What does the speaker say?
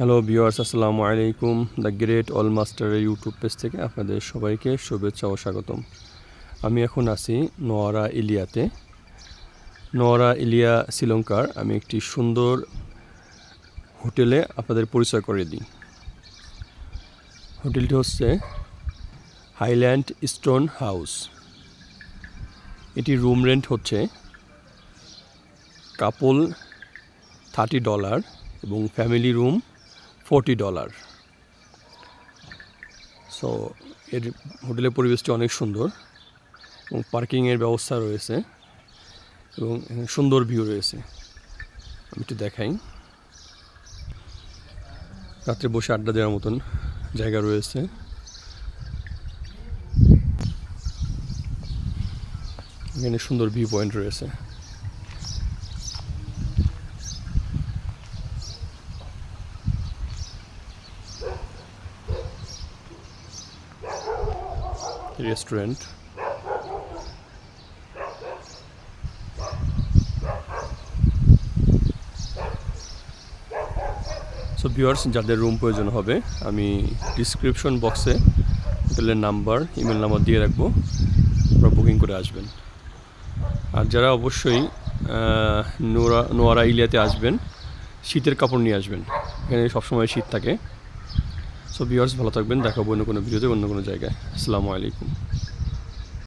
Hello viewers আসসালামু আলাইকুম। The great all মাস্টারের ইউটিউব পেজ থেকে আপনাদের সবাইকে শুভেচ্ছা ও স্বাগতম। আমি এখন আছি নোয়ারা ইলিয়াতে। নোয়ারা ইলিয়া, শ্রীলঙ্কার। আমি একটি সুন্দর হোটেলে আপনাদের পরিচয় করে দিই। হোটেলটি হচ্ছে হাইল্যান্ড স্টোন হাউস। এটি রুম রেন্ট হচ্ছে কাপল থার্টি ডলার এবং family room forty dollar so এর হোটেলের পরিবেশটি অনেক সুন্দর এবং পার্কিংয়ের ব্যবস্থা রয়েছে এবং সুন্দর ভিউ রয়েছে। আমি একটু দেখাই। রাত্রে বসে আড্ডা দেওয়ার মতন জায়গা রয়েছে। এখানে সুন্দর ভিউ পয়েন্ট রয়েছে। রেস্টুরেন্ট। সো ভিউয়ার্স যাদের রুম প্রয়োজন হবে, আমি ডিসক্রিপশন বক্সে হোটেলের নাম্বার ইমেল নাম্বার দিয়ে রাখব। আপনারা বুকিং করে আসবেন। আর যারা অবশ্যই নোরা, নোয়ারা ইলিয়াতে আসবেন, শীতের কাপড় নিয়ে আসবেন। এখানে সবসময় শীত থাকে। সো ভিউয়ার্স ভালো থাকবেন। দেখাবো অন্য কোনো ভিডিওতে অন্য কোনো জায়গায়। আসসালামু আলাইকুম।